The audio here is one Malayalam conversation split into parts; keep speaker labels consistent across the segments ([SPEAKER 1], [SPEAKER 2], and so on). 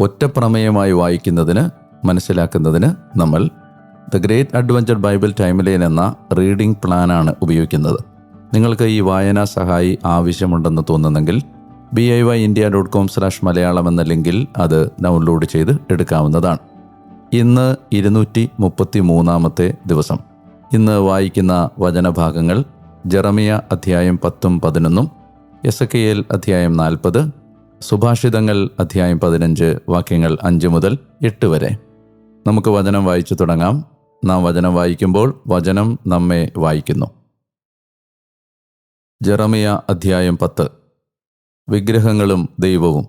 [SPEAKER 1] ഒറ്റപ്രമേയമായി വായിക്കുന്നതിന് മനസ്സിലാക്കുന്നതിന് നമ്മൾ the great adventure Bible timeline എന്ന റീഡിംഗ് പ്ലാനാണ് ഉപയോഗിക്കുന്നത്. നിങ്ങൾക്ക് ഈ വായനാ സഹായി ആവശ്യമുണ്ടെന്ന് തോന്നുന്നെങ്കിൽ B I Y India dot com slash Malayalam എന്ന ലിങ്കിൽ അത് ഡൗൺലോഡ് ചെയ്ത് എടുക്കാവുന്നതാണ്. ഇന്ന് ഇരുന്നൂറ്റി മുപ്പത്തി മൂന്നാമത്തെ ദിവസം. ഇന്ന് വായിക്കുന്ന വചനഭാഗങ്ങൾ ജെറമിയ അധ്യായം പത്തും പതിനൊന്നും എസ് കെ എൽ അധ്യായം നാൽപ്പത് സുഭാഷിതങ്ങൾ അധ്യായം പതിനഞ്ച് വാക്യങ്ങൾ അഞ്ച് മുതൽ എട്ട് വരെ. നമുക്ക് വചനം വായിച്ചു തുടങ്ങാം. നാം വചനം വായിക്കുമ്പോൾ വചനം നമ്മെ വായിക്കുന്നു. ജെറമിയ അധ്യായം പത്ത്. വിഗ്രഹങ്ങളും ദൈവവും.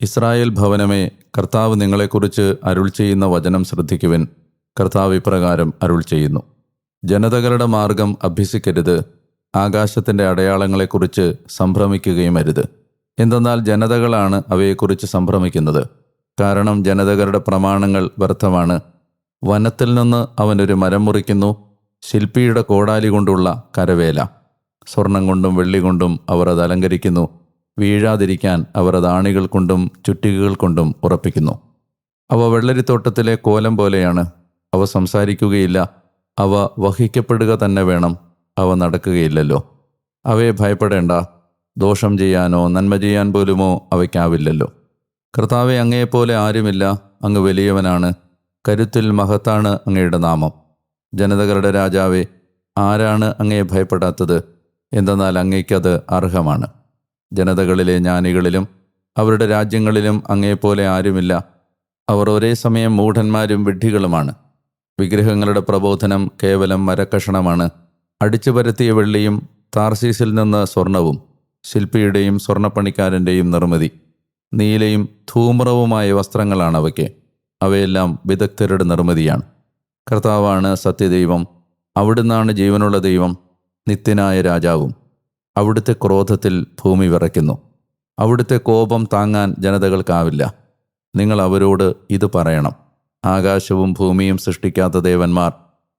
[SPEAKER 1] ഇസ്രായേൽ ഭവനമേ കർത്താവ് നിങ്ങളെക്കുറിച്ച് അരുൾ ചെയ്യുന്ന വചനം ശ്രദ്ധിക്കുവിൻ. കർത്താവ് ഇപ്രകാരം അരുൾ ചെയ്യുന്നു. ജനതകളുടെ മാർഗം അഭ്യസിക്കരുത്. ആകാശത്തിന്റെ അടയാളങ്ങളെക്കുറിച്ച് സംഭ്രമിക്കുകയും അരുത് എന്തെന്നാൽ ജനതകളാണ് അവയെക്കുറിച്ച് സംഭ്രമിക്കുന്നത്. കാരണം ജനതകളുടെ പ്രമാണങ്ങൾ വ്യർത്ഥമാണ്. വനത്തിൽ നിന്ന് അവനൊരു മരം മുറിക്കുന്നു. ശില്പിയുടെ കോടാലി കൊണ്ടുള്ള കരവേല. സ്വർണം കൊണ്ടും വെള്ളി കൊണ്ടും അവർ അത് അലങ്കരിക്കുന്നു. വീഴാതിരിക്കാൻ അവർ അത് ആണികൾ കൊണ്ടും ചുറ്റികകൾ കൊണ്ടും ഉറപ്പിക്കുന്നു. അവ വെള്ളരിത്തോട്ടത്തിലെ കോലം പോലെയാണ്. അവ സംസാരിക്കുകയില്ല. അവ വഹിക്കപ്പെടുക തന്നെ വേണം. അവ നടക്കുകയില്ലല്ലോ. അവയെ ഭയപ്പെടേണ്ട. ദോഷം ചെയ്യാനോ നന്മ ചെയ്യാൻ പോലുമോ അവയ്ക്കാവില്ലല്ലോ. കർത്താവെ അങ്ങയെപ്പോലെ ആരുമില്ല. അങ്ങ് വലിയവനാണ്. കരുത്തിൽ മഹത്താണ് അങ്ങയുടെ നാമം. ജനതകളുടെ രാജാവെ ആരാണ് അങ്ങയെ ഭയപ്പെടാത്തത്? എന്തെന്നാൽ അങ്ങയ്ക്കത് അർഹമാണ്. ജനതകളിലെ ജ്ഞാനികളിലും അവരുടെ രാജ്യങ്ങളിലും അങ്ങയെപ്പോലെ ആരുമില്ല. അവർ ഒരേ സമയം മൂഢന്മാരും വിഡ്ഢികളുമാണ്. വിഗ്രഹങ്ങളുടെ പ്രബോധനം കേവലം മരക്കഷണമാണ്. അടിച്ചു പരത്തിയ വെള്ളിയും താർസീസിൽ നിന്ന് സ്വർണവും ശില്പിയുടെയും സ്വർണപ്പണിക്കാരന്റെയും നിർമ്മിതി. നീലയും ധൂമ്രവുമായ വസ്ത്രങ്ങളാണ് അവയ്ക്ക്. അവയെല്ലാം വിദഗ്ധരുടെ നിർമ്മിതിയാണ്. കർത്താവാണ് സത്യദൈവം. അവിടുന്നാണ് ജീവനുള്ള ദൈവം. നിത്യനായ രാജാവും. അവിടുത്തെ ക്രോധത്തിൽ ഭൂമി വിറയ്ക്കുന്നു. അവിടുത്തെ കോപം താങ്ങാൻ ജനതകൾക്കാവില്ല. നിങ്ങൾ അവരോട് ഇത് പറയണം. ആകാശവും ഭൂമിയും സൃഷ്ടിക്കാത്ത ദേവന്മാർ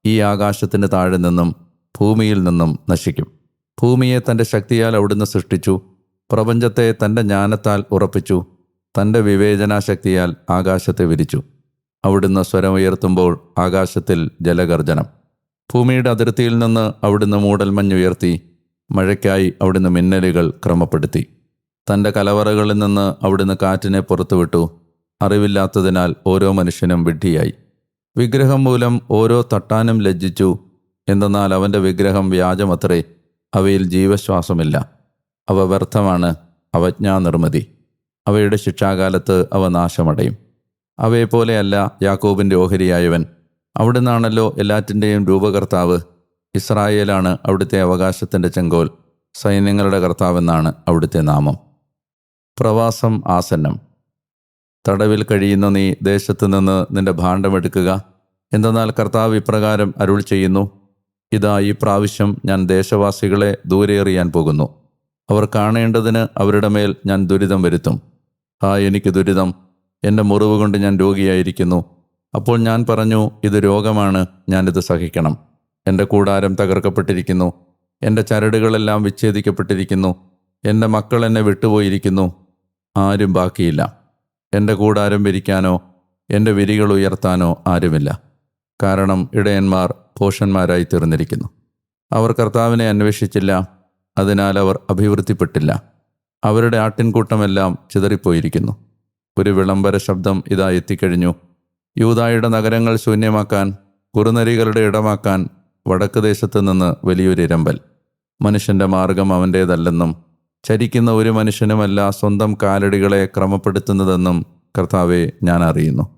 [SPEAKER 1] ഈ ആകാശത്തിന് താഴെ നിന്നും ഭൂമിയിൽ നിന്നും നശിക്കും. ഭൂമിയെ തന്റെ ശക്തിയാൽ അവിടുന്ന് സൃഷ്ടിച്ചു പ്രപഞ്ചത്തെ തന്റെ ജ്ഞാനത്താൽ ഉറപ്പിച്ചു തന്റെ വിവേചനാശക്തിയാൽ ആകാശത്തെ വിരിച്ചു. അവിടുന്ന് സ്വരമുയർത്തുമ്പോൾ ആകാശത്തിൽ ജലഗർജനം. ഭൂമിയുടെ അതിർത്തിയിൽ നിന്ന് അവിടുന്ന് മൂടൽമഞ്ഞുയർത്തി മഴയ്ക്കായി അവിടുന്ന് മിന്നലുകൾ ക്രമപ്പെടുത്തി. തന്റെ കലവറകളിൽ നിന്ന് അവിടുന്ന് കാറ്റിനെ പുറത്തുവിട്ടു അറിവില്ലാത്തതിനാൽ ഓരോ മനുഷ്യനും വിഡ്ഢിയായി. വിഗ്രഹം മൂലം ഓരോ തട്ടാനും ലജ്ജിച്ചു എന്തെന്നാൽ അവന്റെ വിഗ്രഹം വ്യാജമത്രേ. അവയിൽ ജീവശ്വാസമില്ല. അവ വ്യർത്ഥമാണ് അവജ്ഞാനിർമ്മിതി അവയുടെ ശിക്ഷാകാലത്ത് അവ നാശമടയും. അവയെപ്പോലെയല്ല യാക്കോബിന്റെ ഓഹരിയായവൻ. അവിടുന്നാണല്ലോ എല്ലാറ്റിന്റെയും രൂപകർത്താവ്. ഇസ്രായേലാണ് അവിടുത്തെ അവകാശത്തിന്റെ ചെങ്കോൽ. സൈന്യങ്ങളുടെ കർത്താവെന്നാണ് അവിടുത്തെ നാമം. പ്രവാസം ആസന്നം. തടവിൽ കഴിയുന്ന നീ ദേശത്തു നിന്ന് നിന്റെ ഭാണ്ഡമെടുക്കുക. എന്തെന്നാൽ കർത്താവ് ഇപ്രകാരം അരുൾ ചെയ്യുന്നു. ഇതാ ഈ പ്രാവശ്യം ഞാൻ ദേശവാസികളെ ദൂരെ എറിയാൻ പോകുന്നു. അവർ കാണേണ്ടതിന് അവരുടെ മേൽ ഞാൻ ദുരിതം വരുത്തും. ആ എനിക്ക് ദുരിതം. എന്റെ മുറിവ് കൊണ്ട് ഞാൻ രോഗിയായിരിക്കുന്നു. അപ്പോൾ ഞാൻ പറഞ്ഞു ഇത് രോഗമാണ് ഞാനിത് സഹിക്കണം. എന്റെ കൂടാരം തകർക്കപ്പെട്ടിരിക്കുന്നു. എന്റെ ചരടുകളെല്ലാം വിച്ഛേദിക്കപ്പെട്ടിരിക്കുന്നു. എന്റെ മക്കൾ എന്നെ വിട്ടുപോയിരിക്കുന്നു. ആരും ബാക്കിയില്ല. എന്റെ കൂടാരം വിരിക്കാനോ എന്റെ വിരികൾ ഉയർത്താനോ ആരുമില്ല. കാരണം ഇടയന്മാർ പോഷന്മാരായി തീർന്നിരിക്കുന്നു അവർ കർത്താവിനെ അന്വേഷിച്ചില്ല അതിനാൽ അവർ അഭിവൃദ്ധിപ്പെട്ടില്ല. അവരുടെ ആട്ടിൻകൂട്ടമെല്ലാം ചിതറിപ്പോയിരിക്കുന്നു. ഒരു വിളംബര ശബ്ദം ഇതാ എത്തിക്കഴിഞ്ഞു. യൂതായുടെ നഗരങ്ങൾ ശൂന്യമാക്കാൻ കുറുനരികളുടെ ഇടമാക്കാൻ വടക്ക് ദേശത്ത് നിന്ന് വലിയൊരു ഇരമ്പൽ. മനുഷ്യന്റെ മാർഗം അവന്റേതല്ലെന്നും ചരിക്കുന്ന ഒരു മനുഷ്യനുമല്ല സ്വന്തം കാലടികളെ ക്രമപ്പെടുത്തുന്നതെന്നും കർത്താവെ ഞാൻ അറിയുന്നു.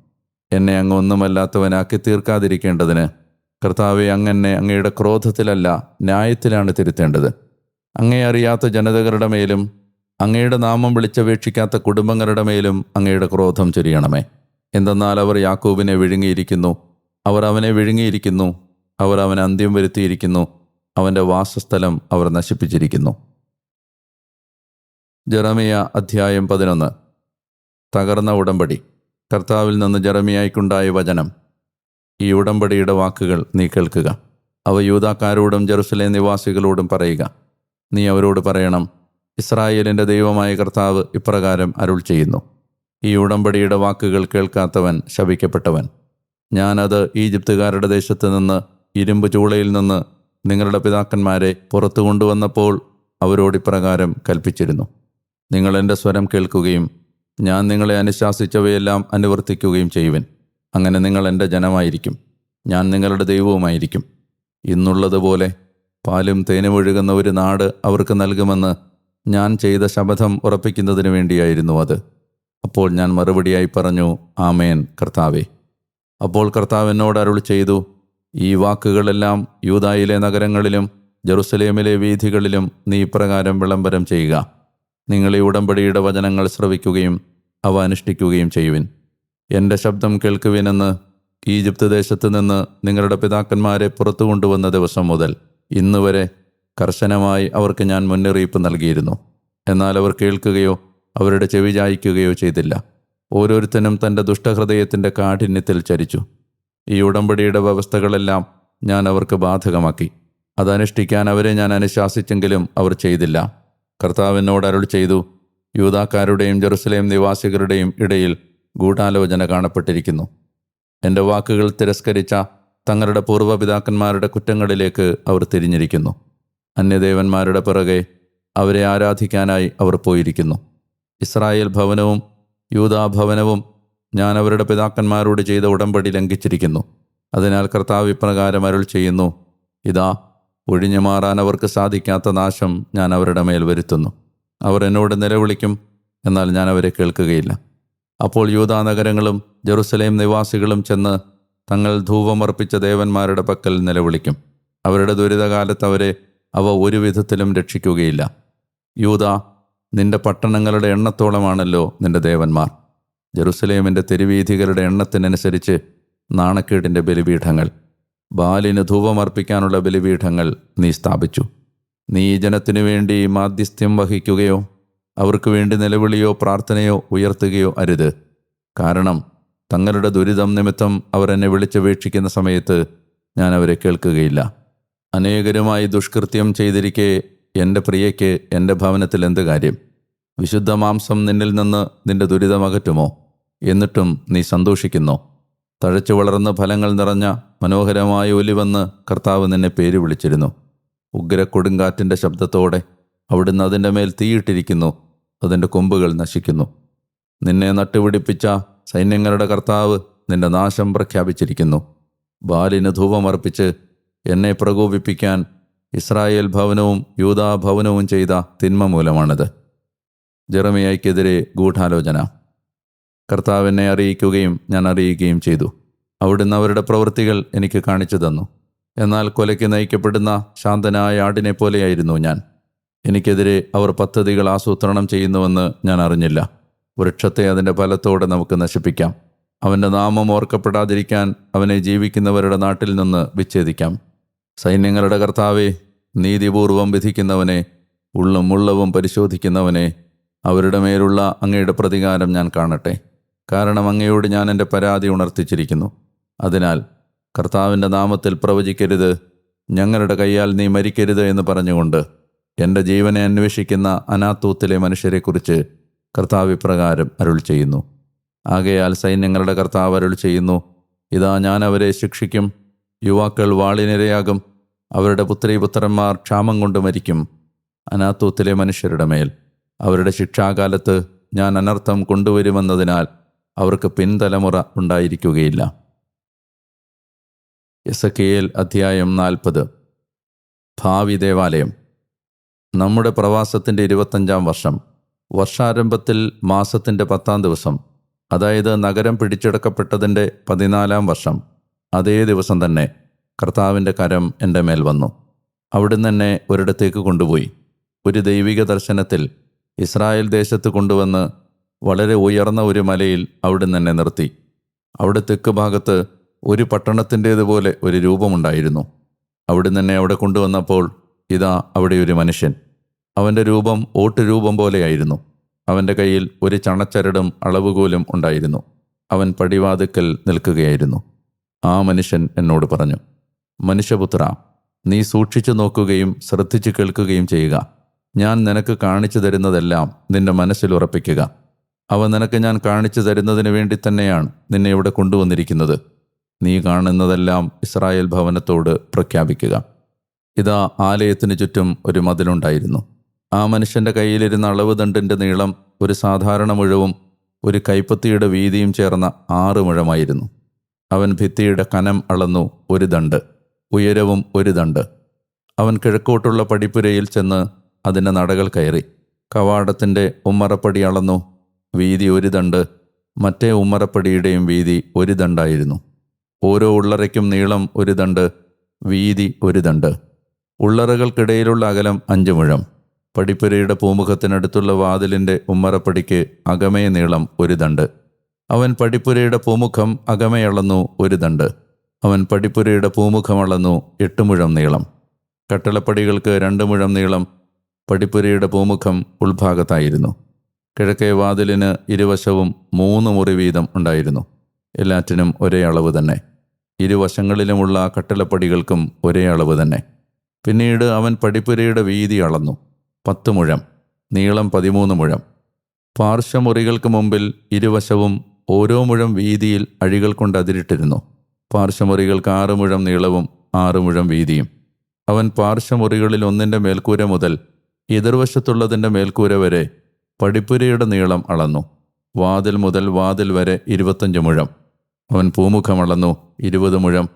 [SPEAKER 1] എന്നെ അങ്ങ് ഒന്നുമല്ലാത്തവനാക്കി തീർക്കാതിരിക്കേണ്ടതിന് കർത്താവെ അങ്ങനെ അങ്ങയുടെ ക്രോധത്തിലല്ല ന്യായത്തിലാണ് തിരുത്തേണ്ടത്. അങ്ങേ അറിയാത്ത ജനതകളുടെ മേലും അങ്ങയുടെ നാമം വിളിച്ചപേക്ഷിക്കാത്ത കുടുംബങ്ങളുടെ മേലും അങ്ങയുടെ ക്രോധം ചൊരിയണമേ. എന്തെന്നാൽ അവർ യാക്കൂബിനെ വിഴുങ്ങിയിരിക്കുന്നു. അവർ അവനെ വിഴുങ്ങിയിരിക്കുന്നു. അവർ അവനെ അന്ത്യം വരുത്തിയിരിക്കുന്നു. അവന്റെ വാസസ്ഥലം അവർ നശിപ്പിച്ചിരിക്കുന്നു. ജെറമിയ അധ്യായം പതിനൊന്ന്. തകർന്ന ഉടമ്പടി. കർത്താവിൽ നിന്ന് ജെറമിയായിക്കുണ്ടായ വചനം. ഈ ഉടമ്പടിയുടെ വാക്കുകൾ നീ കേൾക്കുക. അവ യൂതാക്കാരോടും ജെറുസലേം നിവാസികളോടും പറയുക. നീ അവരോട് പറയണം ഇസ്രായേലിന്റെ ദൈവമായ കർത്താവ് ഇപ്രകാരം അരുൾ ചെയ്യുന്നു. ഈ ഉടമ്പടിയുടെ വാക്കുകൾ കേൾക്കാത്തവൻ ശപിക്കപ്പെട്ടവൻ. ഞാനത് ഈജിപ്തുകാരുടെ ദേശത്ത് നിന്ന് ഇരുമ്പ് ചൂളയിൽ നിന്ന് നിങ്ങളുടെ പിതാക്കന്മാരെ പുറത്തു കൊണ്ടുവന്നപ്പോൾ അവരോട് ഇപ്രകാരം കൽപ്പിച്ചിരുന്നു. നിങ്ങൾ എന്റെ സ്വരം കേൾക്കുകയും ഞാൻ നിങ്ങളെ അനുശാസിച്ചവയെല്ലാം അനുവർത്തിക്കുകയും ചെയ്യുവിൻ. അങ്ങനെ നിങ്ങൾ എന്റെ ജനമായിരിക്കും. ഞാൻ നിങ്ങളുടെ ദൈവവുമായിരിക്കും. ഇന്നുള്ളതുപോലെ പാലും തേനും ഒഴുകുന്ന ഒരു നാട് അവർക്ക് നൽകുമെന്ന് ഞാൻ ചെയ്ത ശപഥം ഉറപ്പിക്കുന്നതിന് വേണ്ടിയായിരുന്നു അത്. അപ്പോൾ ഞാൻ മറുപടിയായി പറഞ്ഞു ആമേൻ കർത്താവേ. അപ്പോൾ കർത്താവ് എന്നോട് അരുൾ ചെയ്തു ഈ വാക്കുകളെല്ലാം യൂതായിലെ നഗരങ്ങളിലും ജെറുസലേമിലെ വീഥികളിലും നീ ഇപ്രകാരം വിളംബരം ചെയ്യുക. നിങ്ങൾ ഈ ഉടമ്പടിയുടെ വചനങ്ങൾ ശ്രവിക്കുകയും അവ അനുഷ്ഠിക്കുകയും ചെയ്യുവിൻ. എന്റെ ശബ്ദം കേൾക്കുവിനെന്ന് ഈജിപ്ത് ദേശത്ത് നിന്ന് നിങ്ങളുടെ പിതാക്കന്മാരെ പുറത്തു കൊണ്ടുവന്ന ദിവസം മുതൽ ഇന്നുവരെ കർശനമായി അവർക്ക് ഞാൻ മുന്നറിയിപ്പ് നൽകിയിരുന്നു. എന്നാൽ അവർ കേൾക്കുകയോ അവരുടെ ചെവി ചായ്ക്കുകയോ ചെയ്തില്ല. ഓരോരുത്തനും തന്റെ ദുഷ്ടഹൃദയത്തിന്റെ കാഠിന്യത്തിൽ ചരിച്ചു. ഈ ഉടമ്പടിയുടെ വ്യവസ്ഥകളെല്ലാം ഞാൻ അവർക്ക് ബാധകമാക്കി. അതനുഷ്ഠിക്കാൻ അവരെ ഞാൻ അനുശാസിച്ചെങ്കിലും അവർ ചെയ്തില്ല. കർത്താവിനോട് അരുൾ ചെയ്തു യൂതാക്കാരുടെയും ജെറുസലേം നിവാസികളുടെയും ഇടയിൽ ഗൂഢാലോചന കാണപ്പെട്ടിരിക്കുന്നു. എന്റെ വാക്കുകൾ തിരസ്കരിച്ച തങ്ങളുടെ പൂർവപിതാക്കന്മാരുടെ കുറ്റങ്ങളിലേക്ക് അവർ തിരിഞ്ഞിരിക്കുന്നു. അന്യദേവന്മാരുടെ പിറകെ അവരെ ആരാധിക്കാനായി അവർ പോയിരിക്കുന്നു. ഇസ്രായേൽ ഭവനവും യൂതാഭവനവും ഞാൻ അവരുടെ പിതാക്കന്മാരോട് ചെയ്ത ഉടമ്പടി ലംഘിച്ചിരിക്കുന്നു. അതിനാൽ കർത്താവ് ഇപ്രകാരം അരുൾ ചെയ്യുന്നു ഇതാ ഒഴിഞ്ഞു മാറാൻ അവർക്ക് സാധിക്കാത്ത നാശം ഞാൻ അവരുടെ മേൽ വരുത്തുന്നു. അവർ എന്നോട് നിലവിളിക്കും എന്നാൽ ഞാൻ അവരെ കേൾക്കുകയില്ല. അപ്പോൾ യൂതാ നഗരങ്ങളും ജെറുസലേം നിവാസികളും ചെന്ന് തങ്ങൾ ധൂപമർപ്പിച്ച ദേവന്മാരുടെ പക്കൽ നിലവിളിക്കും. അവരുടെ ദുരിതകാലത്ത് അവരെ അവ ഒരു വിധത്തിലും രക്ഷിക്കുകയില്ല. യൂത നിന്റെ പട്ടണങ്ങളുടെ എണ്ണത്തോളമാണല്ലോ നിന്റെ ദേവന്മാർ. ജെറുസലേമിന്റെ തെരുവീഥികളുടെ എണ്ണത്തിനനുസരിച്ച് നാണക്കേടിന്റെ ബലിപീഠങ്ങൾ. ബാലിന് ധൂപമർപ്പിക്കാനുള്ള ബലിപീഠങ്ങൾ നീ സ്ഥാപിച്ചു. നീ ജനത്തിനു വേണ്ടി മാധ്യസ്ഥ്യം വഹിക്കുകയോ അവർക്ക് വേണ്ടി നിലവിളിയോ പ്രാർത്ഥനയോ ഉയർത്തുകയോ അരുത്. കാരണം തങ്ങളുടെ ദുരിതം നിമിത്തം അവർ എന്നെ വിളിച്ചപേക്ഷിക്കുന്ന സമയത്ത് ഞാൻ അവരെ കേൾക്കുകയില്ല. അനേകരുമായി ദുഷ്കൃത്യം ചെയ്തിരിക്കെ എന്റെ പ്രിയയ്ക്ക് എന്റെ ഭവനത്തിൽ എന്ത് കാര്യം? വിശുദ്ധ മാംസം നിന്നിൽ നിന്ന് നിന്റെ ദുരിതമകറ്റുമോ എന്നിട്ടും നീ സന്തോഷിക്കുന്നോ? തഴച്ചു വളർന്ന് ഫലങ്ങൾ നിറഞ്ഞ മനോഹരമായ ഒലിവെന്ന് കർത്താവ് നിന്നെ പേര് വിളിച്ചിരുന്നു. ഉഗ്ര കൊടുങ്കാറ്റിന്റെ ശബ്ദത്തോടെ അവിടുന്ന് അതിന്റെ മേൽ തീയിട്ടിരിക്കുന്നു. അതിന്റെ കൊമ്പുകൾ നശിക്കുന്നു. നിന്നെ നട്ടുപിടിപ്പിച്ച സൈന്യങ്ങളുടെ കർത്താവ് നിന്റെ നാശം പ്രഖ്യാപിച്ചിരിക്കുന്നു. ബാലിന് ധൂപമർപ്പിച്ച് എന്നെ പ്രകോപിപ്പിക്കാൻ ഇസ്രായേൽ ഭവനവും യൂതാ ഭവനവും ചെയ്ത തിന്മ മൂലമാണിത് ജെറമിയയ്ക്കെതിരെ ഗൂഢാലോചന. കർത്താവ് എന്നെ അറിയിക്കുകയും ഞാൻ അറിയുകയും ചെയ്തു. അവിടുന്ന് അവരുടെ പ്രവൃത്തികൾ എനിക്ക് കാണിച്ചു തന്നു. എന്നാൽ കൊലയ്ക്ക് നയിക്കപ്പെടുന്ന ശാന്തനായ ആടിനെ പോലെയായിരുന്നു ഞാൻ. എനിക്കെതിരെ അവർ പദ്ധതികൾ ആസൂത്രണം ചെയ്യുന്നുവെന്ന് ഞാൻ അറിഞ്ഞില്ല. വൃക്ഷത്തെ അതിന്റെ ഫലത്തോടെ നമുക്ക് നശിപ്പിക്കാം. അവന്റെ നാമം ഓർക്കപ്പെടാതിരിക്കാൻ അവനെ ജീവിക്കുന്നവരുടെ നാട്ടിൽ നിന്ന് വിച്ഛേദിക്കാം. സൈന്യങ്ങളുടെ കർത്താവെ നീതിപൂർവം വിധിക്കുന്നവനെ ഉള്ളും ഉള്ളവും പരിശോധിക്കുന്നവനെ അവരുടെ മേലുള്ള അങ്ങയുടെ പ്രതികാരം ഞാൻ കാണട്ടെ. കാരണം അങ്ങയോട് ഞാൻ എന്റെ പരാതി ഉണർത്തിച്ചിരിക്കുന്നു. അതിനാൽ കർത്താവിന്റെ നാമത്തിൽ പ്രവചിക്കരുത് ഞങ്ങളുടെ കൈയാൽ നീ മരിക്കരുത് എന്ന് പറഞ്ഞുകൊണ്ട് എന്റെ ജീവനെ അന്വേഷിക്കുന്ന അനാത്തൂത്തിലെ മനുഷ്യരെക്കുറിച്ച് കർത്താവ് ഇപ്രകാരം അരുൾ ചെയ്യുന്നു. ആകയാൽ സൈന്യങ്ങളുടെ കർത്താവ് അരുൾ ചെയ്യുന്നു ഇതാ ഞാൻ അവരെ ശിക്ഷിക്കും യുവാക്കൾ വാളിനിരയാകും അവരുടെ പുത്രീപുത്രന്മാർ ക്ഷാമം കൊണ്ട് മരിക്കും അനാത്തൂത്തിലെ മനുഷ്യരുടെ മേൽ. അവരുടെ ശിക്ഷാകാലത്ത് ഞാൻ അനർത്ഥം കൊണ്ടുവരുമെന്നതിനാൽ അവർക്ക് പിൻതലമുറ ഉണ്ടായിരിക്കുകയില്ല. എസ് കെ എൽ അധ്യായം നാൽപ്പത്. ഭാവി ദേവാലയം. നമ്മുടെ പ്രവാസത്തിന്റെ ഇരുപത്തഞ്ചാം വർഷം. വർഷാരംഭത്തിൽ മാസത്തിന്റെ പത്താം ദിവസം. അതായത് നഗരം പിടിച്ചെടുക്കപ്പെട്ടതിന്റെ പതിനാലാം വർഷം. അതേ ദിവസം തന്നെ കർത്താവിന്റെ കരം എന്റെ മേൽ വന്നു. അവിടുന്ന് എന്നെ ഒരിടത്തേക്ക് കൊണ്ടുപോയി. ഒരു ദൈവിക ദർശനത്തിൽ ഇസ്രായേൽ ദേശത്ത് കൊണ്ടുവന്ന് വളരെ ഉയർന്ന ഒരു മലയിൽ അവിടുന്ന് എന്നെ നിർത്തി. അവിടെ തെക്ക് ഭാഗത്ത് ഒരു പട്ടണത്തിന്റേതുപോലെ ഒരു രൂപമുണ്ടായിരുന്നു. അവിടുന്ന് എന്നെ അവിടെ കൊണ്ടുവന്നപ്പോൾ ഇതാ അവിടെ ഒരു മനുഷ്യൻ. അവന്റെ രൂപം ഓട്ടുരൂപം പോലെയായിരുന്നു. അവന്റെ കയ്യിൽ ഒരു ചണച്ചരടും അളവുകോലും ഉണ്ടായിരുന്നു. അവൻ പടിവാതുക്കൽ നിൽക്കുകയായിരുന്നു. ആ മനുഷ്യൻ എന്നോട് പറഞ്ഞു മനുഷ്യപുത്ര നീ സൂക്ഷിച്ചു നോക്കുകയും ശ്രദ്ധിച്ചു കേൾക്കുകയും ചെയ്യുക. ഞാൻ നിനക്ക് കാണിച്ചു തരുന്നതെല്ലാം നിന്റെ മനസ്സിൽ ഉറപ്പിക്കുക. അവ നിനക്ക് ഞാൻ കാണിച്ചു തരുന്നതിന് വേണ്ടി തന്നെയാണ് നിന്നെ ഇവിടെ കൊണ്ടുവന്നിരിക്കുന്നത്. നീ കാണുന്നതെല്ലാം ഇസ്രായേൽ ഭവനത്തോട് പ്രഖ്യാപിക്കുക. ഇതാ ആലയത്തിന് ചുറ്റും ഒരു മതിലുണ്ടായിരുന്നു. ആ മനുഷ്യന്റെ കയ്യിലിരുന്ന അളവ് ദണ്ടിന്റെ നീളം ഒരു സാധാരണ മുഴവും ഒരു കൈപ്പത്തിയുടെ വീതിയും ചേർന്ന ആറ് മുഴമായിരുന്നു. അവൻ ഭിത്തിയുടെ കനം അളന്നു ഒരു ദണ്ട് ഉയരവും ഒരു ദണ്ട്. അവൻ കിഴക്കോട്ടുള്ള പടിപ്പുരയിൽ ചെന്ന് അതിന്റെ നടകൾ കയറി. കവാടത്തിന്റെ ഉമ്മറപ്പടി അളന്നു വീതി ഒരു ദണ്ട് മറ്റേ ഉമ്മറപ്പടിയുടെയും വീതി ഒരു ദണ്ടായിരുന്നു. ഓരോ ഉള്ളറയ്ക്കും നീളം ഒരു ദണ്ട് വീതി ഒരു ദണ്ട് ഉള്ളറകൾക്കിടയിലുള്ള അകലം അഞ്ച് മുഴം. പടിപ്പുരയുടെ പൂമുഖത്തിനടുത്തുള്ള വാതിലിന്റെ ഉമ്മറപ്പടിക്ക് അകമേ നീളം ഒരു ദണ്ട് അവൻ പടിപ്പുരയുടെ പൂമുഖം അകമയളന്നു ഒരു ദണ്ട് അവൻ പടിപ്പുരയുടെ പൂമുഖം അളന്നു എട്ട് മുഴം നീളം. കട്ടളപ്പടികൾക്ക് രണ്ട് മുഴം നീളം പടിപ്പുരയുടെ പൂമുഖം ഉൾഭാഗത്തായിരുന്നു. കിഴക്കേ വാതിലിന് ഇരുവശവും മൂന്ന് മുറി വീതം ഉണ്ടായിരുന്നു. എല്ലാറ്റിനും ഒരേ അളവ് തന്നെ. ഇരുവശങ്ങളിലുമുള്ള കട്ടിളപ്പടികൾക്കും ഒരേ അളവ് തന്നെ. പിന്നീട് അവൻ പടിപ്പുരയുടെ വീതി അളന്നു. പത്ത് മുഴം നീളം പതിമൂന്ന് മുഴം. പാർശ്വമുറികൾക്ക് മുമ്പിൽ ഇരുവശവും ഓരോ മുഴം വീതിയിൽ അഴികൾ കൊണ്ട് അതിരിട്ടിരുന്നു. പാർശ്വമുറികൾക്ക് ആറ് മുഴം നീളവും ആറ് മുഴം വീതിയും. അവൻ പാർശ്വമുറികളിൽ ഒന്നിന്റെ മേൽക്കൂര മുതൽ എതിർവശത്തുള്ളതിന്റെ മേൽക്കൂര വരെ പടിപ്പുരയുടെ നീളം അളന്നു. വാതിൽ മുതൽ വാതിൽ വരെ ഇരുപത്തഞ്ച് മുഴം. അവൻ പൂമുഖം അളന്നു ഇരുപത് മുഴം.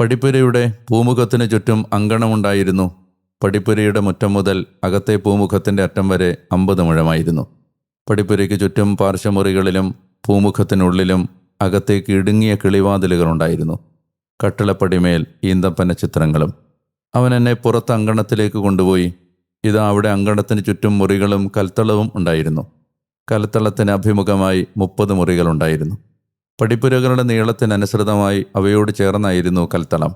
[SPEAKER 1] പടിപ്പുരയുടെ പൂമുഖത്തിന് ചുറ്റും അങ്കണമുണ്ടായിരുന്നു. പടിപ്പുരയുടെ മുറ്റം മുതൽ അകത്തെ പൂമുഖത്തിന്റെ അറ്റം വരെ അമ്പത് മുഴമായിരുന്നു. പടിപ്പുരയ്ക്ക് ചുറ്റും പാർശ്വമുറികളിലും പൂമുഖത്തിനുള്ളിലും അകത്തേക്ക് ഇടുങ്ങിയ കിളിവാതിലുകളുണ്ടായിരുന്നു. കട്ടിളപ്പടിമേൽ ഈന്തപ്പന ചിത്രങ്ങളും. അവൻ എന്നെ പുറത്ത് അങ്കണത്തിലേക്ക് കൊണ്ടുപോയി ഇതാ അവിടെ അങ്കണത്തിന് ചുറ്റും മുറികളും കൽത്തളവും ഉണ്ടായിരുന്നു. കൽത്തളത്തിന് അഭിമുഖമായി മുപ്പത് മുറികളുണ്ടായിരുന്നു പടിപ്പുരകളുടെ നീളത്തിനനുസൃതമായി അവയോട് ചേർന്നായിരുന്നു കൽത്തളം.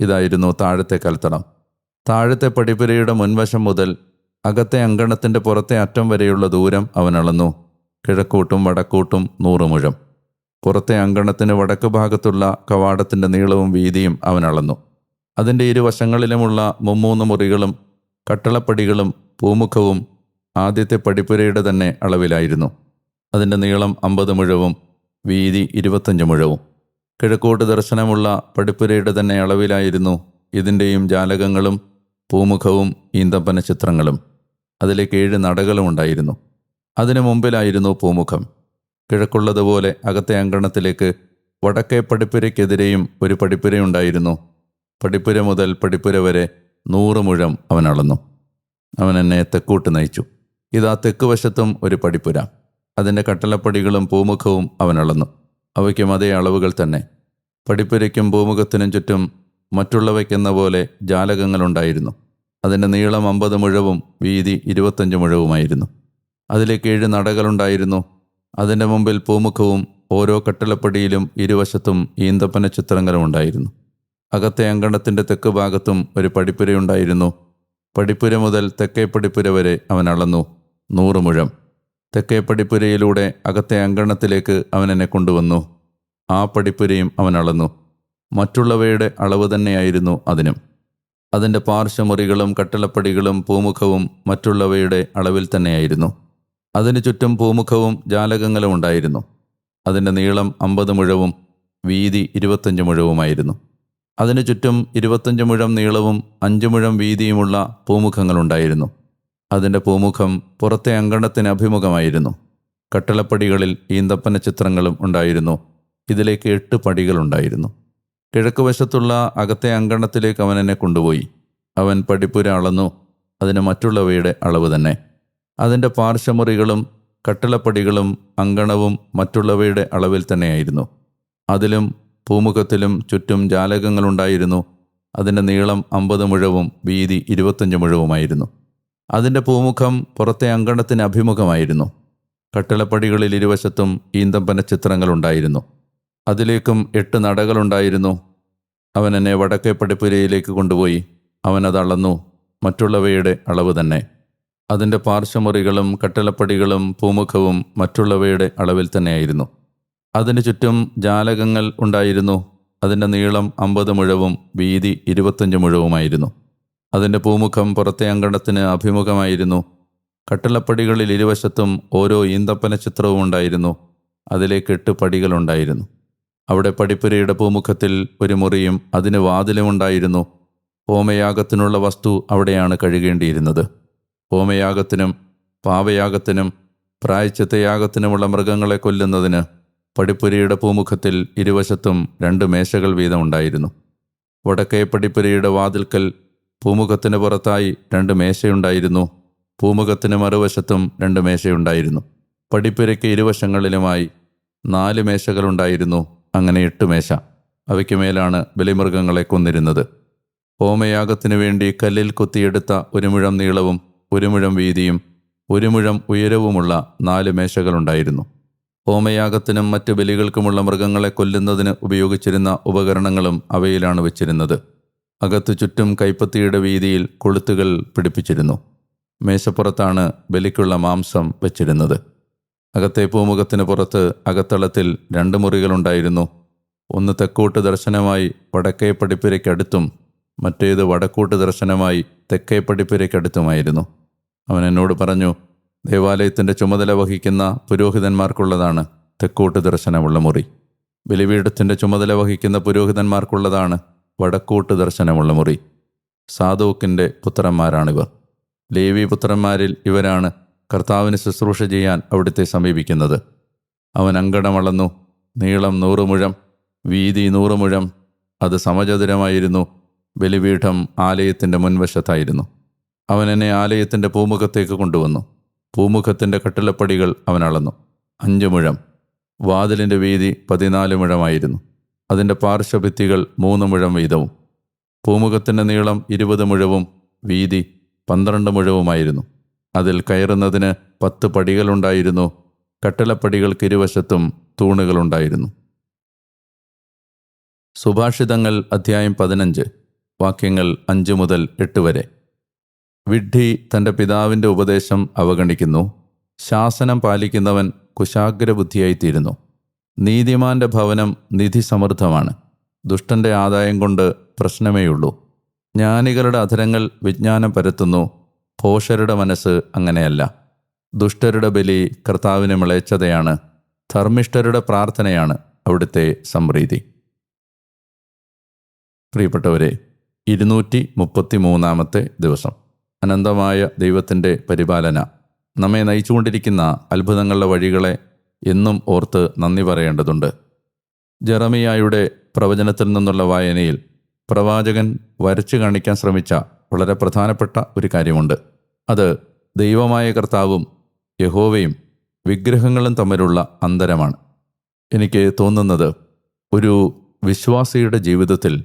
[SPEAKER 1] ഇതായിരുന്നു താഴത്തെ കൽത്തളം. താഴത്തെ പടിപ്പുരയുടെ മുൻവശം മുതൽ അകത്തെ അങ്കണത്തിന്റെ പുറത്തെ അറ്റം വരെയുള്ള ദൂരം അവൻ അളന്നു. കിഴക്കൂട്ടും വടക്കൂട്ടും നൂറ് മുഴം പുറത്തെ അങ്കണത്തിന് വടക്ക് ഭാഗത്തുള്ള കവാടത്തിന്റെ നീളവും വീതിയും അവൻ അളന്നു. അതിന്റെ ഇരുവശങ്ങളിലുമുള്ള മുമ്മൂന്ന് മുറികളും കട്ടളപ്പടികളും പൂമുഖവും ആദ്യത്തെ പടിപ്പുരയുടെ തന്നെ അളവിലായിരുന്നു. അതിന്റെ നീളം അമ്പത് മുഴവും വീതി ഇരുപത്തഞ്ച് മുഴവും. കിഴക്കോട്ട് ദർശനമുള്ള പടിപ്പുരയുടെ തന്നെ അളവിലായിരുന്നു ഇതിന്റെയും ജാലകങ്ങളും പൂമുഖവും ഈന്തപ്പന ചിത്രങ്ങളും. അതിലേക്ക് ഏഴ് നടകളും ഉണ്ടായിരുന്നു. അതിനു മുമ്പിലായിരുന്നു പൂമുഖം. കിഴക്കുള്ളതുപോലെ അകത്തെ അങ്കണത്തിലേക്ക് വടക്കേ പടിപ്പുരയ്ക്കെതിരെയും ഒരു പടിപ്പുരയുണ്ടായിരുന്നു പടിപ്പുര മുതൽ പടിപ്പുര വരെ നൂറ് മുഴം അവൻ അളന്നു. അവൻ എന്നെ തെക്കൂട്ട് നയിച്ചു. ഇതാ തെക്ക് വശത്തും ഒരു പടിപ്പുര. അതിന്റെ കട്ടളപ്പടികളും പൂമുഖവും അവൻ അളന്നു. അവയ്ക്കും അതേ അളവുകൾ തന്നെ. പടിപ്പുരയ്ക്കും പൂമുഖത്തിനും ചുറ്റും മറ്റുള്ളവയ്ക്കെന്ന പോലെ ജാലകങ്ങളുണ്ടായിരുന്നു. അതിന്റെ നീളം അമ്പത് മുഴവും വീതി ഇരുപത്തഞ്ച് മുഴവുമായിരുന്നു. അതിലേക്ക് ഏഴ് നടകളുണ്ടായിരുന്നു. അതിന്റെ മുമ്പിൽ പൂമുഖവും ഓരോ കട്ടിളപ്പടിയിലും ഇരുവശത്തും ഈന്തപ്പന ചിത്രങ്ങളും ഉണ്ടായിരുന്നു അകത്തെ അങ്കണത്തിന്റെ തെക്ക് ഭാഗത്തും ഒരു പടിപ്പുരയുണ്ടായിരുന്നു പടിപ്പുര മുതൽ തെക്കേ പടിപ്പുര വരെ അവൻ അളന്നു നൂറ് മുഴം. തെക്കേ പടിപ്പുരയിലൂടെ അകത്തെ അങ്കണത്തിലേക്ക് അവൻ എന്നെ കൊണ്ടുവന്നു. ആ പടിപ്പുരയും അവൻ അളന്നു. മറ്റുള്ളവയുടെ അളവ് തന്നെയായിരുന്നു അതിനും. അതിന്റെ പാർശ്വമുറികളും കട്ടിളപ്പടികളും പൂമുഖവും മറ്റുള്ളവയുടെ അളവിൽ തന്നെയായിരുന്നു. അതിനു ചുറ്റും പൂമുഖവും ജാലകങ്ങളും ഉണ്ടായിരുന്നു. അതിന്റെ നീളം അമ്പത് മുഴവും വീതി ഇരുപത്തഞ്ച് മുഴവുമായിരുന്നു. അതിനു ചുറ്റും ഇരുപത്തഞ്ച് മുഴം നീളവും അഞ്ച് മുഴം വീതിയുമുള്ള പൂമുഖങ്ങളുണ്ടായിരുന്നു. അതിന്റെ പൂമുഖം പുറത്തെ അങ്കണത്തിന് അഭിമുഖമായിരുന്നു. കട്ടിളപ്പടികളിൽ ഈന്തപ്പന ചിത്രങ്ങളും ഉണ്ടായിരുന്നു. ഇതിലേക്ക് എട്ട് പടികളുണ്ടായിരുന്നു കിഴക്ക് വശത്തുള്ള അകത്തെ അങ്കണത്തിലേക്ക് അവൻ എന്നെ കൊണ്ടുപോയി. അവൻ പടിപ്പുര അളന്നു. അതിന് മറ്റുള്ളവയുടെ അളവ് തന്നെ. അതിന്റെ പാർശ്വമുറികളും കട്ടിളപ്പടികളും അങ്കണവും മറ്റുള്ളവയുടെ അളവിൽ തന്നെയായിരുന്നു. അതിലും പൂമുഖത്തിലും ചുറ്റും ജാലകങ്ങളുണ്ടായിരുന്നു. അതിന്റെ നീളം അമ്പത് മുഴവും വീതി ഇരുപത്തഞ്ച് മുഴവുമായിരുന്നു. അതിന്റെ പൂമുഖം പുറത്തെ അങ്കണത്തിന് അഭിമുഖമായിരുന്നു. കട്ടിളപ്പടികളിൽ ഇരുവശത്തും ഈന്തമ്പന ചിത്രങ്ങളുണ്ടായിരുന്നു. അതിലേക്കും എട്ട് നടകളുണ്ടായിരുന്നു. അവൻ എന്നെ വടക്കേ പടിപ്പുരയിലേക്ക് കൊണ്ടുപോയി. അവനത് അളന്നു. മറ്റുള്ളവയുടെ അളവ് തന്നെ. അതിന്റെ പാർശ്വമുറികളും കട്ടിളപ്പടികളും പൂമുഖവും മറ്റുള്ളവയുടെ അളവിൽ തന്നെയായിരുന്നു. അതിന് ചുറ്റും ജാലകങ്ങൾ ഉണ്ടായിരുന്നു. അതിന്റെ നീളം അമ്പത് മുഴവും വീതി ഇരുപത്തഞ്ച് മുഴവുമായിരുന്നു. അതിന്റെ പൂമുഖം പുറത്തെ അങ്കണത്തിന് അഭിമുഖമായിരുന്നു. കട്ടിളപ്പടികളിൽ ഇരുവശത്തും ഓരോ ഈന്തപ്പന ചിത്രവും ഉണ്ടായിരുന്നു. അതിലേക്ക് എട്ട് പടികളുണ്ടായിരുന്നു അവിടെ പടിപ്പുരയുടെ പൂമുഖത്തിൽ ഒരു മുറിയും അതിന് വാതിലുമുണ്ടായിരുന്നു ഹോമയാഗത്തിനുള്ള വസ്തു അവിടെയാണ് കഴുകേണ്ടിയിരുന്നത്. ഹോമയാഗത്തിനും പാവയാഗത്തിനും പ്രായച്ചിത്തയാഗത്തിനുമുള്ള മൃഗങ്ങളെ കൊല്ലുന്നതിന് പടിപ്പുരയുടെ പൂമുഖത്തിൽ ഇരുവശത്തും രണ്ട് മേശകൾ വീതം ഉണ്ടായിരുന്നു വടക്കേ പടിപ്പുരയുടെ വാതിൽക്കൽ പൂമുഖത്തിന് പുറത്തായി രണ്ട് മേശയുണ്ടായിരുന്നു. പൂമുഖത്തിന് മറുവശത്തും രണ്ട് മേശയുണ്ടായിരുന്നു. പടിപ്പുരയ്ക്ക് ഇരുവശങ്ങളിലുമായി നാല് മേശകളുണ്ടായിരുന്നു. അങ്ങനെ എട്ട് മേശ. അവയ്ക്ക് മേലാണ് ബലിമൃഗങ്ങളെ കൊന്നിരുന്നത്. ഹോമയാഗത്തിനു വേണ്ടി കല്ലിൽ കുത്തിയെടുത്ത ഒരു മുഴം നീളവും ഒരു മുഴം വീതിയും ഒരു മുഴം ഉയരവുമുള്ള നാല് മേശകളുണ്ടായിരുന്നു. ഹോമയാഗത്തിനും മറ്റ് ബലികൾക്കുമുള്ള മൃഗങ്ങളെ കൊല്ലുന്നതിന് ഉപയോഗിച്ചിരുന്ന ഉപകരണങ്ങളും അവയിലാണ് വെച്ചിരുന്നത്. അകത്തു ചുറ്റും കൈപ്പത്തിയുടെ വീതിയിൽ കൊളുത്തുകൾ പിടിപ്പിച്ചിരുന്നു. മേശപ്പുറത്താണ് ബലിക്കുള്ള മാംസം വെച്ചിരുന്നത്. അകത്തെ പൂമുഖത്തിന് പുറത്ത് അകത്തളത്തിൽ രണ്ട് മുറികളുണ്ടായിരുന്നു. ഒന്ന് തെക്കോട്ട് ദർശനമായി വടക്കേ പടിപ്പുരയ്ക്കടുത്തും മറ്റേത് വടക്കോട്ട് ദർശനമായി തെക്കേ പടിപ്പുരയ്ക്കടുത്തുമായിരുന്നു. അവൻ എന്നോട് പറഞ്ഞു ദേവാലയത്തിന്റെ ചുമതല വഹിക്കുന്ന പുരോഹിതന്മാർക്കുള്ളതാണ് തെക്കോട്ട് ദർശനമുള്ള മുറി. ബലിപീഠത്തിന്റെ ചുമതല വഹിക്കുന്ന പുരോഹിതന്മാർക്കുള്ളതാണ് വടക്കോട്ട് ദർശനമുള്ള മുറി. സാധുക്കിന്റെ പുത്രന്മാരാണിവർ. ലേവി പുത്രന്മാരിൽ ഇവരാണ് കർത്താവിന് ശുശ്രൂഷ ചെയ്യാൻ അവിടുത്തെ സമീപിക്കുന്നത്. അവൻ അങ്കണമളന്നു നീളം നൂറ് മുഴം വീതി നൂറ് മുഴം അത് സമചതുരമായിരുന്നു ബലിപീഠം ആലയത്തിന്റെ മുൻവശത്തായിരുന്നു. അവൻ എന്നെ ആലയത്തിന്റെ പൂമുഖത്തേക്ക് കൊണ്ടുവന്നു. പൂമുഖത്തിന്റെ കട്ടിലപ്പടികൾ അവൻ അളന്നു. അഞ്ച് മുഴം. വാതിലിന്റെ വീതി പതിനാല് മുഴമായിരുന്നു. അതിന്റെ പാർശ്വഭിത്തികൾ മൂന്ന് മുഴം വീതവും. പൂമുഖത്തിന്റെ നീളം ഇരുപത് മുഴവും വീതി പന്ത്രണ്ട് മുഴവുമായിരുന്നു. അതിൽ കയറുന്നതിന് പത്ത് പടികളുണ്ടായിരുന്നു. കട്ടിളപ്പടികൾക്ക് ഇരുവശത്തും തൂണുകളുണ്ടായിരുന്നു. സുഭാഷിതങ്ങൾ അധ്യായം പതിനഞ്ച്. വാക്യങ്ങൾ അഞ്ച് മുതൽ എട്ട് വരെ. വിഡ്ഢി തന്റെ പിതാവിന്റെ ഉപദേശം അവഗണിക്കുന്നു. ശാസനം പാലിക്കുന്നവൻ കുശാഗ്രബുദ്ധിയായിത്തീരുന്നു. നീതിമാന്റെ ഭവനം നിധി സമൃദ്ധമാണ് ദുഷ്ടന്റെ ആദായം കൊണ്ട് പ്രശ്നമേയുള്ളൂ. ജ്ഞാനികളുടെ അധരങ്ങൾ വിജ്ഞാനം പരത്തുന്നു. ഭോഷരുടെ മനസ്സ് അങ്ങനെയല്ല. ദുഷ്ടരുടെ ബലി കർത്താവിന് മിളച്ചതയാണ് ധർമ്മിഷ്ഠരുടെ പ്രാർത്ഥനയാണ് അവിടുത്തെ സംപ്രീതി. പ്രിയപ്പെട്ടവരെ ഇരുന്നൂറ്റി മുപ്പത്തി മൂന്നാമത്തെ ദിവസം. അനന്തമായ ദൈവത്തിന്റെ പരിപാലന. നമ്മെ നയിച്ചുകൊണ്ടിരിക്കുന്ന അത്ഭുതങ്ങളുടെ വഴികളെ എന്നും ഓർത്ത് നന്ദി പറയേണ്ടതുണ്ട്. ജെറമിയായുടെ പ്രവചനത്തിൽ നിന്നുള്ള വായനയിൽ പ്രവാചകൻ വരച്ചു കാണിക്കാൻ ശ്രമിച്ച വളരെ പ്രധാനപ്പെട്ട ഒരു കാര്യമുണ്ട്. അത് ദൈവമായ കർത്താവും യഹോവയും വിഗ്രഹങ്ങളും തമ്മിലുള്ള അന്തരമാണ്. എനിക്ക് തോന്നുന്നത് ഒരു വിശ്വാസിയുടെ ജീവിതത്തിൽ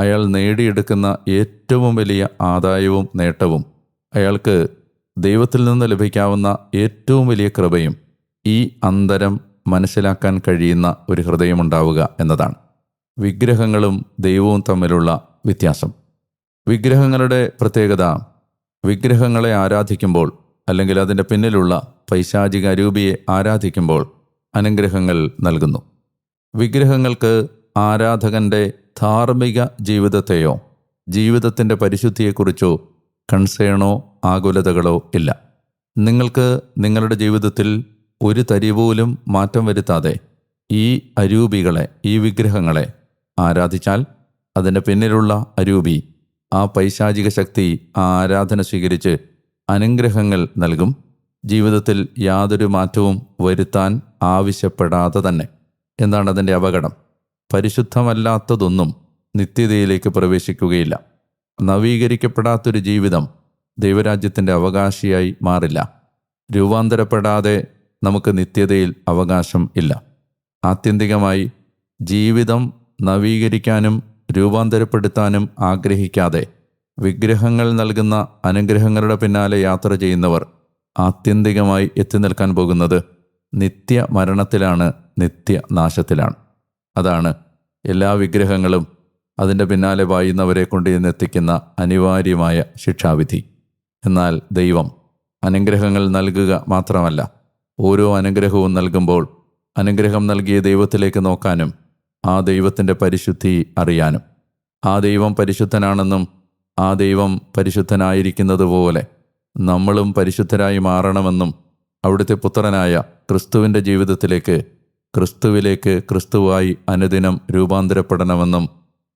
[SPEAKER 1] അയാൾ നേടിയെടുക്കുന്ന ഏറ്റവും വലിയ ആദായവും നേട്ടവും അയാൾക്ക് ദൈവത്തിൽ നിന്ന് ലഭിക്കാവുന്ന ഏറ്റവും വലിയ കൃപയും ഈ അന്തരം മനസ്സിലാക്കാൻ കഴിയുന്ന ഒരു ഹൃദയമുണ്ടാവുക എന്നതാണ്. വിഗ്രഹങ്ങളും ദൈവവും തമ്മിലുള്ള വ്യത്യാസം. വിഗ്രഹങ്ങളുടെ പ്രത്യേകത വിഗ്രഹങ്ങളെ ആരാധിക്കുമ്പോൾ അല്ലെങ്കിൽ അതിന്റെ പിന്നിലുള്ള പൈശാചിക അരൂപിയെ ആരാധിക്കുമ്പോൾ അനുഗ്രഹങ്ങൾ നൽകുന്നു. വിഗ്രഹങ്ങൾക്ക് ആരാധകന്റെ ധാർമ്മിക ജീവിതത്തെയോ ജീവിതത്തിന്റെ പരിശുദ്ധിയെക്കുറിച്ചോ കൺസേണോ ആകുലതകളോ ഇല്ല. നിങ്ങൾക്ക് നിങ്ങളുടെ ജീവിതത്തിൽ ഒരു തരി പോലും മാറ്റം വരുത്താതെ ഈ അരൂപികളെ ഈ വിഗ്രഹങ്ങളെ ആരാധിച്ചാൽ അതിന്റെ പിന്നിലുള്ള അരൂപി ആ പൈശാചിക ശക്തി ആ ആരാധന സ്വീകരിച്ച് അനുഗ്രഹങ്ങൾ നൽകും. ജീവിതത്തിൽ യാതൊരു മാറ്റവും വരുത്താൻ ആവശ്യപ്പെടാതെ തന്നെ. എന്താണ് അതിന്റെ അപകടം? പരിശുദ്ധമല്ലാത്തതൊന്നും നിത്യതയിലേക്ക് പ്രവേശിക്കുകയില്ല. നവീകരിക്കപ്പെടാത്തൊരു ജീവിതം ദൈവരാജ്യത്തിന്റെ അവകാശിയായി മാറില്ല. രൂപാന്തരപ്പെടാതെ നമുക്ക് നിത്യതയിൽ അവകാശം ഇല്ല. ആത്യന്തികമായി ജീവിതം നവീകരിക്കാനും രൂപാന്തരപ്പെടുത്താനും ആഗ്രഹിക്കാതെ വിഗ്രഹങ്ങൾ നൽകുന്ന അനുഗ്രഹങ്ങളുടെ പിന്നാലെ യാത്ര ചെയ്യുന്നവർ ആത്യന്തികമായി എത്തി നിൽക്കാൻ പോകുന്നത് നിത്യ മരണത്തിലാണ് നിത്യനാശത്തിലാണ്. അതാണ് എല്ലാ വിഗ്രഹങ്ങളും അതിന്റെ പിന്നാലെ പായുന്നവരെ കൊണ്ട് എത്തിക്കുന്ന അനിവാര്യമായ ശിക്ഷാവിധി. എന്നാൽ ദൈവം അനുഗ്രഹങ്ങൾ നൽകുക മാത്രമല്ല ഓരോ അനുഗ്രഹവും നൽകുമ്പോൾ അനുഗ്രഹം നൽകിയ ദൈവത്തിലേക്ക് നോക്കാനും ആ ദൈവത്തിന്റെ പരിശുദ്ധി അറിയാനും. ആ ദൈവം പരിശുദ്ധനാണെന്നും ആ ദൈവം പരിശുദ്ധനായിരിക്കുന്നത് പോലെ നമ്മളും പരിശുദ്ധരായി മാറണമെന്നും അവിടുത്തെ പുത്രനായ ക്രിസ്തുവിന്റെ ജീവിതത്തിലേക്ക് ക്രിസ്തുവിലേക്ക് ക്രിസ്തുവായി അനുദിനം രൂപാന്തരപ്പെടണമെന്നും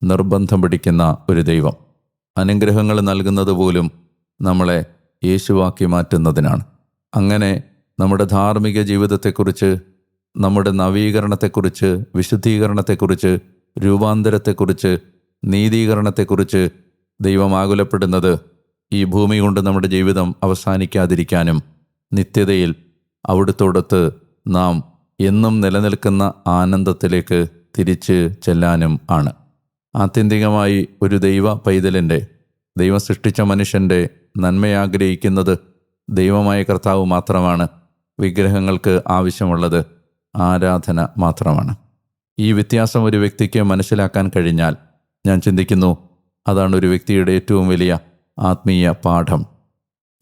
[SPEAKER 1] നിർബന്ധം പിടിക്കുന്ന ഒരു ദൈവം. അനുഗ്രഹങ്ങൾ നൽകുന്നത് പോലും നമ്മളെ യേശുവാക്കി മാറ്റുന്നതിനാണ്. അങ്ങനെ നമ്മുടെ ധാർമ്മിക ജീവിതത്തെക്കുറിച്ച് നമ്മുടെ നവീകരണത്തെക്കുറിച്ച് വിശുദ്ധീകരണത്തെക്കുറിച്ച് രൂപാന്തരത്തെക്കുറിച്ച് നീതീകരണത്തെക്കുറിച്ച് ദൈവം ആകുലപ്പെടുന്നത് ഈ ഭൂമി കൊണ്ട് നമ്മുടെ ജീവിതം അവസാനിക്കാതിരിക്കാനും നിത്യതയിൽ അവിടുത്തോടൊത്ത് നാം എന്നും നിലനിൽക്കുന്ന ആനന്ദത്തിലേക്ക് തിരിച്ച് ചെല്ലാനും ആണ്. ആത്യന്തികമായി ഒരു ദൈവ പൈതലിന്റെ ദൈവം സൃഷ്ടിച്ച മനുഷ്യന്റെ നന്മയാഗ്രഹിക്കുന്നത് ദൈവമായ കർത്താവ് മാത്രമാണ്. വിഗ്രഹങ്ങൾക്ക് ആവശ്യമുള്ളത് ആരാധന മാത്രമാണ്. ഈ വ്യത്യാസം ഒരു വ്യക്തിക്ക് മനസ്സിലാക്കാൻ കഴിഞ്ഞാൽ ഞാൻ ചിന്തിക്കുന്നു അതാണ് ഒരു വ്യക്തിയുടെ ഏറ്റവും വലിയ ആത്മീയ പാഠം.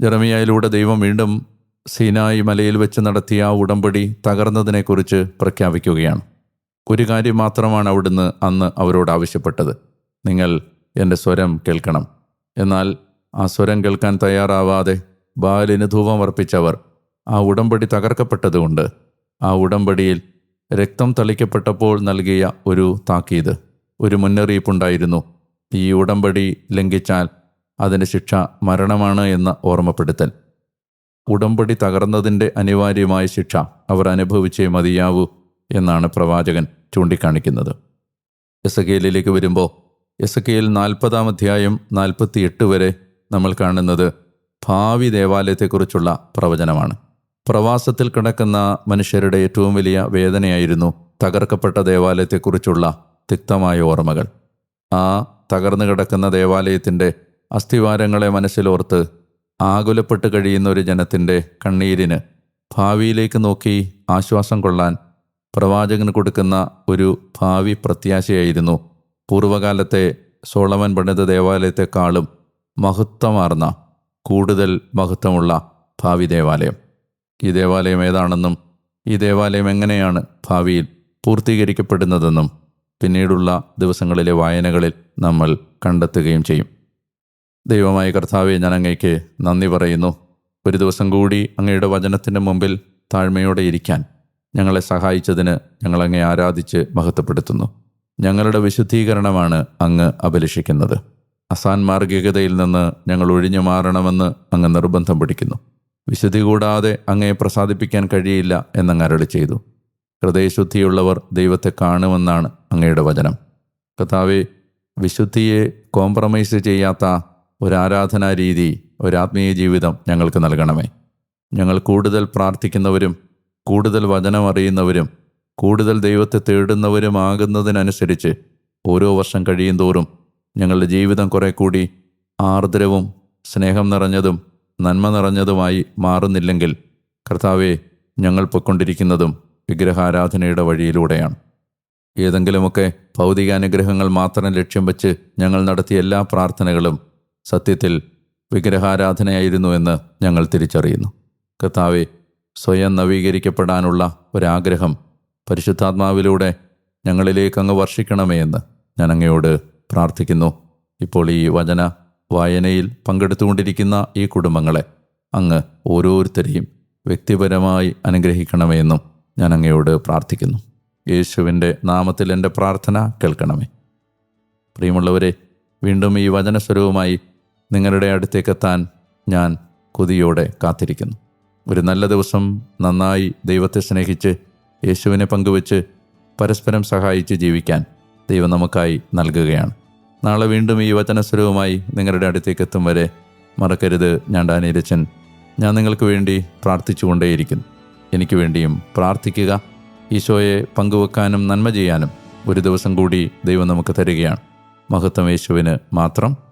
[SPEAKER 1] ജെറമിയായിലൂടെ ദൈവം വീണ്ടും സീനായി മലയിൽ വെച്ച് നടത്തിയ ആ ഉടമ്പടി തകർന്നതിനെക്കുറിച്ച് പ്രഖ്യാപിക്കുകയാണ്. ഒരു കാര്യം മാത്രമാണ് അവിടുന്ന് അന്ന് അവരോട് ആവശ്യപ്പെട്ടത്. നിങ്ങൾ എന്റെ സ്വരം കേൾക്കണം. എന്നാൽ ആ സ്വരം കേൾക്കാൻ തയ്യാറാവാതെ ബാലിന് ധൂപം അർപ്പിച്ചവർ ആ ഉടമ്പടി തകർക്കപ്പെട്ടതുകൊണ്ട് ആ ഉടമ്പടിയിൽ രക്തം തളിക്കപ്പെട്ടപ്പോൾ നൽകിയ ഒരു താക്കീത് ഒരു മുന്നറിയിപ്പുണ്ടായിരുന്നു. ഈ ഉടമ്പടി ലംഘിച്ചാൽ അതിന്റെ ശിക്ഷ മരണമാണ് എന്ന ഓർമ്മപ്പെടുത്തൽ. ഉടമ്പടി തകർന്നതിന്റെ അനിവാര്യമായ ശിക്ഷ അവർ അനുഭവിച്ചേ മതിയാവൂ എന്നാണ് പ്രവാചകൻ ചൂണ്ടിക്കാണിക്കുന്നത്. എസക്കേലിലേക്ക് വരുമ്പോൾ എസക്കേൽ നാൽപ്പതാം അധ്യായം നാൽപ്പത്തി എട്ട് വരെ നമ്മൾ കാണുന്നത് ഭാവി ദേവാലയത്തെക്കുറിച്ചുള്ള പ്രവചനമാണ്. പ്രവാസത്തിൽ കിടക്കുന്ന മനുഷ്യരുടെ ഏറ്റവും വലിയ വേദനയായിരുന്നു തകർക്കപ്പെട്ട ദേവാലയത്തെക്കുറിച്ചുള്ള തിക്തമായ ഓർമ്മകൾ. ആ തകർന്നു കിടക്കുന്ന ദേവാലയത്തിന്റെ അസ്ഥിവാരങ്ങളെ മനസ്സിലോർത്ത് ആകുലപ്പെട്ട് കഴിയുന്ന ഒരു ജനത്തിന്റെ കണ്ണീരിന് ഭാവിയിലേക്ക് നോക്കി ആശ്വാസം കൊള്ളാൻ പ്രവാചകന് കൊടുക്കുന്ന ഒരു ഭാവി പ്രത്യാശയായിരുന്നു. പൂർവകാലത്തെ സോളമൻ പണിത ദേവാലയത്തെക്കാളും മഹത്വമാർന്ന കൂടുതൽ മഹത്വമുള്ള ഭാവി ദേവാലയം. ഈ ദേവാലയം ഏതാണെന്നും ഈ ദേവാലയം എങ്ങനെയാണ് ഭാവിയിൽ പൂർത്തീകരിക്കപ്പെടുന്നതെന്നും പിന്നീടുള്ള ദിവസങ്ങളിലെ വായനകളിൽ നമ്മൾ കണ്ടെത്തുകയും ചെയ്യും. ദൈവമായ കർത്താവെ ഞാൻ അങ്ങേക്ക് നന്ദി പറയുന്നു. ഒരു ദിവസം കൂടി അങ്ങയുടെ വചനത്തിന്റെ മുമ്പിൽ താഴ്മയോടെ ഇരിക്കാൻ ഞങ്ങളെ സഹായിച്ചതിന് ഞങ്ങളങ്ങെ ആരാധിച്ച് മഹത്വപ്പെടുത്തുന്നു. ഞങ്ങളുടെ വിശുദ്ധീകരണമാണ് അങ്ങ് അഭിലഷിക്കുന്നത്. അസാൻമാർഗികതയിൽ നിന്ന് ഞങ്ങൾ ഒഴിഞ്ഞു മാറണമെന്ന് അങ്ങ് നിർബന്ധം പിടിക്കുന്നു. വിശുദ്ധി കൂടാതെ അങ്ങയെ പ്രസാദിപ്പിക്കാൻ കഴിയില്ല എന്നങ്ങ് അരളി ചെയ്തു. ഹൃദയശുദ്ധിയുള്ളവർ ദൈവത്തെ കാണുമെന്നാണ് അങ്ങയുടെ വചനം. കഥാവെ വിശുദ്ധിയെ കോംപ്രമൈസ് ചെയ്യാത്ത ഒരു ആരാധനാ രീതി ഒരാത്മീയ ജീവിതം ഞങ്ങൾക്ക് നൽകണമേ. ഞങ്ങൾ കൂടുതൽ പ്രാർത്ഥിക്കുന്നവരും കൂടുതൽ വചനം അറിയുന്നവരും കൂടുതൽ ദൈവത്തെ തേടുന്നവരുമാകുന്നതിനനുസരിച്ച് ഓരോ വർഷം കഴിയും തോറും ഞങ്ങളുടെ ജീവിതം കുറെ കൂടി ആർദ്രവും സ്നേഹം നിറഞ്ഞതും നന്മ നിറഞ്ഞതുമായി മാറുന്നില്ലെങ്കിൽ കർത്താവെ ഞങ്ങൾ പൊയ്ക്കൊണ്ടിരിക്കുന്നതും വിഗ്രഹാരാധനയുടെ വഴിയിലൂടെയാണ്. ഏതെങ്കിലുമൊക്കെ ഭൗതികാനുഗ്രഹങ്ങൾ മാത്രം ലക്ഷ്യം വച്ച് ഞങ്ങൾ നടത്തിയ എല്ലാ പ്രാർത്ഥനകളും സത്യത്തിൽ വിഗ്രഹാരാധനയായിരുന്നു എന്ന് ഞങ്ങൾ തിരിച്ചറിയുന്നു. കർത്താവെ സ്വയം നവീകരിക്കപ്പെടാനുള്ള ഒരാഗ്രഹം പരിശുദ്ധാത്മാവിലൂടെ ഞങ്ങളിലേക്ക് അങ്ങ് വർഷിക്കണമേ എന്ന് ഞാൻ അങ്ങയോട് പ്രാർത്ഥിക്കുന്നു. ഇപ്പോൾ ഈ വചന വായനയിൽ പങ്കെടുത്തുകൊണ്ടിരിക്കുന്ന ഈ കുടുംബങ്ങളെ അങ്ങ് ഓരോരുത്തരെയും വ്യക്തിപരമായി അനുഗ്രഹിക്കണമേ എന്നും ഞാൻ അങ്ങയോട് പ്രാർത്ഥിക്കുന്നു. യേശുവിന്റെ നാമത്തിൽ എന്റെ പ്രാർത്ഥന കേൾക്കണമേ. പ്രിയമുള്ളവരെ വീണ്ടും ഈ വചനസ്വരവുമായി നിങ്ങളുടെ അടുത്തേക്കെത്താൻ ഞാൻ കൊതിയോടെ കാത്തിരിക്കുന്നു. ഒരു നല്ല ദിവസം നന്നായി ദൈവത്തെ സ്നേഹിച്ച് യേശുവിനെ പങ്കുവച്ച് പരസ്പരം സഹായിച്ച് ജീവിക്കാൻ ദൈവം നമുക്കായി നൽകുകയാണ്. നാളെ വീണ്ടും ഈ വചനസ്വരവുമായി നിങ്ങളുടെ അടുത്തേക്ക് എത്തും വരെ മറക്കരുത് ഞാൻ ഡാനിരച്ചൻ ഞാൻ നിങ്ങൾക്ക് വേണ്ടി പ്രാർത്ഥിച്ചുകൊണ്ടേയിരിക്കുന്നു. എനിക്ക് വേണ്ടിയും പ്രാർത്ഥിക്കുക. ഈശോയെ പങ്കുവെക്കാനും നന്മ ചെയ്യാനും ഒരു ദിവസം കൂടി ദൈവം നമുക്ക് തരികയാണ്. മഹത്വം യേശുവിന് മാത്രം.